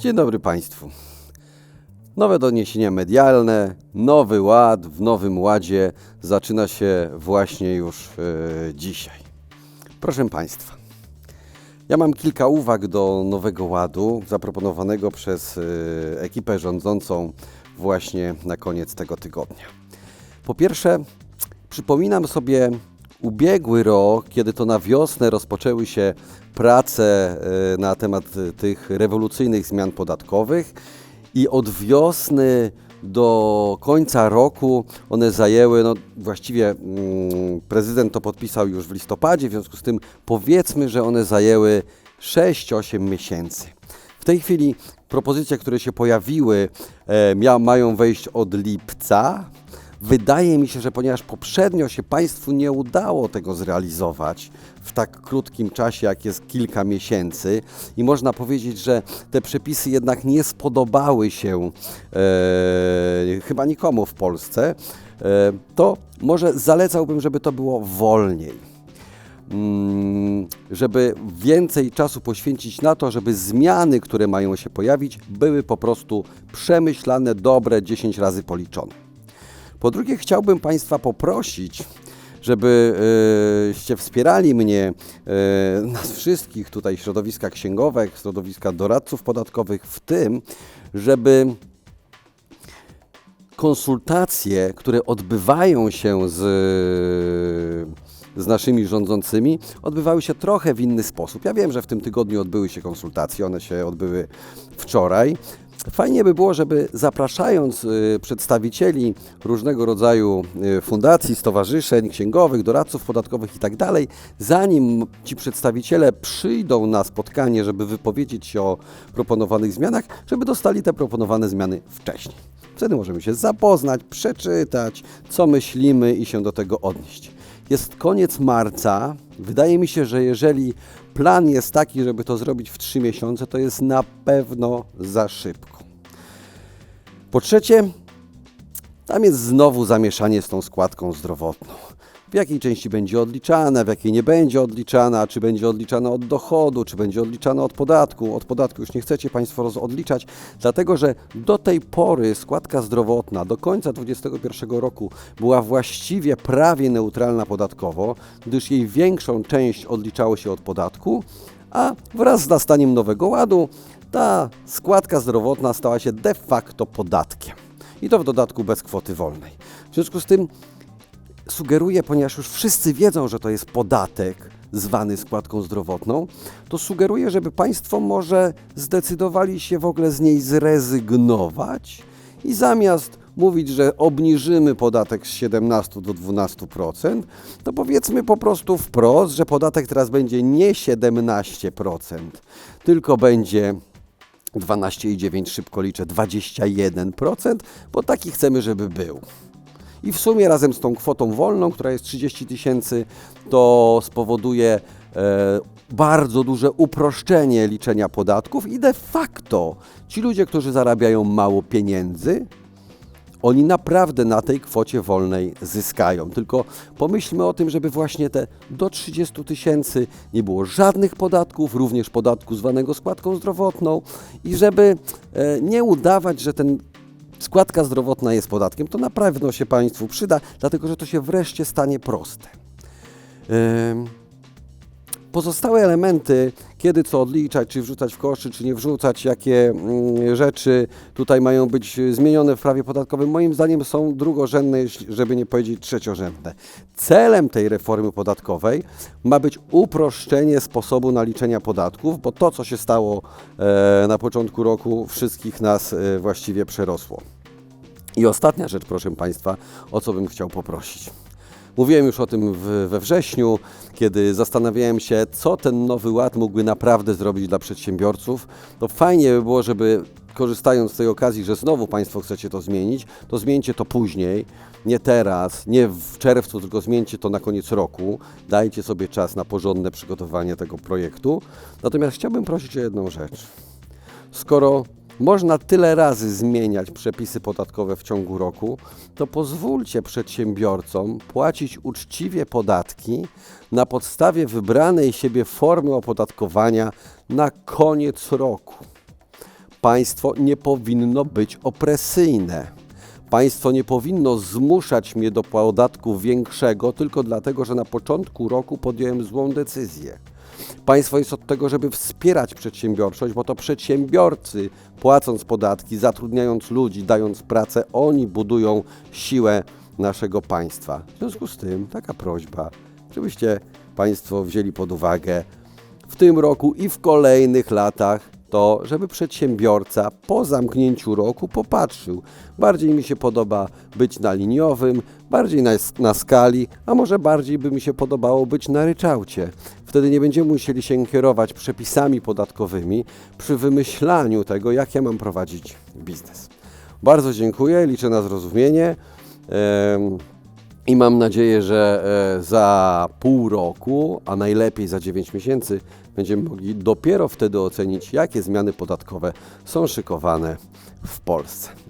Dzień dobry Państwu. Nowe doniesienia medialne, nowy ład w nowym ładzie zaczyna się właśnie już e, dzisiaj. Proszę Państwa, ja mam kilka uwag do nowego ładu zaproponowanego przez e, ekipę rządzącą właśnie na koniec tego tygodnia. Po pierwsze, przypominam sobie ubiegły rok, kiedy to na wiosnę rozpoczęły się prace e, na temat e, tych rewolucyjnych zmian podatkowych i od wiosny do końca roku one zajęły, no właściwie mm, prezydent to podpisał już w listopadzie, w związku z tym powiedzmy, że one zajęły 6-8 miesięcy. W tej chwili propozycje, które się pojawiły, e, mają wejść od lipca. Wydaje mi się, że ponieważ poprzednio się Państwu nie udało tego zrealizować w tak krótkim czasie, jak jest kilka miesięcy, i można powiedzieć, że te przepisy jednak nie spodobały się e, chyba nikomu w Polsce, e, to może zalecałbym, żeby to było wolniej mm, żeby więcej czasu poświęcić na to, żeby zmiany, które mają się pojawić, były po prostu przemyślane, dobre, 10 razy policzone. Po drugie, chciałbym Państwa poprosić, żebyście wspierali mnie, e, nas wszystkich tutaj, środowiska księgowe, środowiska doradców podatkowych, w tym, żeby konsultacje, które odbywają się z, z naszymi rządzącymi, odbywały się trochę w inny sposób. Ja wiem, że w tym tygodniu odbyły się konsultacje, one się odbyły wczoraj. Fajnie by było, żeby zapraszając y, przedstawicieli różnego rodzaju y, fundacji, stowarzyszeń, księgowych, doradców podatkowych itd., zanim ci przedstawiciele przyjdą na spotkanie, żeby wypowiedzieć się o proponowanych zmianach, żeby dostali te proponowane zmiany wcześniej. Wtedy możemy się zapoznać, przeczytać, co myślimy i się do tego odnieść. Jest koniec marca. Wydaje mi się, że jeżeli plan jest taki, żeby to zrobić w 3 miesiące, to jest na pewno za szybko. Po trzecie, tam jest znowu zamieszanie z tą składką zdrowotną. W jakiej części będzie odliczana, w jakiej nie będzie odliczana, czy będzie odliczana od dochodu, czy będzie odliczana od podatku. Od podatku już nie chcecie Państwo roz- odliczać, dlatego że do tej pory składka zdrowotna do końca 2021 roku była właściwie prawie neutralna podatkowo, gdyż jej większą część odliczało się od podatku, a wraz z nastaniem nowego ładu ta składka zdrowotna stała się de facto podatkiem. I to w dodatku bez kwoty wolnej. W związku z tym sugeruję, ponieważ już wszyscy wiedzą, że to jest podatek zwany składką zdrowotną, to sugeruję, żeby Państwo może zdecydowali się w ogóle z niej zrezygnować i zamiast mówić, że obniżymy podatek z 17 do 12%, to powiedzmy po prostu wprost, że podatek teraz będzie nie 17%, tylko będzie 12,9 szybko liczę, 21%, bo taki chcemy, żeby był. I w sumie razem z tą kwotą wolną, która jest 30 tysięcy, to spowoduje e, bardzo duże uproszczenie liczenia podatków i de facto ci ludzie, którzy zarabiają mało pieniędzy, oni naprawdę na tej kwocie wolnej zyskają. Tylko pomyślmy o tym, żeby właśnie te do 30 tysięcy nie było żadnych podatków, również podatku zwanego składką zdrowotną i żeby e, nie udawać, że ten składka zdrowotna jest podatkiem. To na pewno się Państwu przyda, dlatego że to się wreszcie stanie proste. Ym, Pozostałe elementy, kiedy co odliczać, czy wrzucać w koszy, czy nie wrzucać, jakie mm, rzeczy tutaj mają być zmienione w prawie podatkowym, moim zdaniem są drugorzędne, żeby nie powiedzieć trzeciorzędne. Celem tej reformy podatkowej ma być uproszczenie sposobu naliczenia podatków, bo to, co się stało e, na początku roku, wszystkich nas e, właściwie przerosło. I ostatnia rzecz, proszę Państwa, o co bym chciał poprosić. Mówiłem już o tym we wrześniu, kiedy zastanawiałem się, co ten nowy ład mógłby naprawdę zrobić dla przedsiębiorców. To fajnie by było, żeby korzystając z tej okazji, że znowu Państwo chcecie to zmienić, to zmieńcie to później, nie teraz, nie w czerwcu, tylko zmieńcie to na koniec roku. Dajcie sobie czas na porządne przygotowanie tego projektu. Natomiast chciałbym prosić o jedną rzecz. Skoro można tyle razy zmieniać przepisy podatkowe w ciągu roku, to pozwólcie przedsiębiorcom płacić uczciwie podatki na podstawie wybranej siebie formy opodatkowania na koniec roku. Państwo nie powinno być opresyjne. Państwo nie powinno zmuszać mnie do podatku większego tylko dlatego, że na początku roku podjąłem złą decyzję. Państwo jest od tego, żeby wspierać przedsiębiorczość, bo to przedsiębiorcy, płacąc podatki, zatrudniając ludzi, dając pracę, oni budują siłę naszego państwa. W związku z tym taka prośba, żebyście Państwo wzięli pod uwagę w tym roku i w kolejnych latach to, żeby przedsiębiorca po zamknięciu roku popatrzył. Bardziej mi się podoba być na liniowym, bardziej na, na skali, a może bardziej by mi się podobało być na ryczałcie. Wtedy nie będziemy musieli się kierować przepisami podatkowymi przy wymyślaniu tego, jak ja mam prowadzić biznes. Bardzo dziękuję, liczę na zrozumienie. I mam nadzieję, że e, za pół roku, a najlepiej za 9 miesięcy, będziemy mogli dopiero wtedy ocenić, jakie zmiany podatkowe są szykowane w Polsce.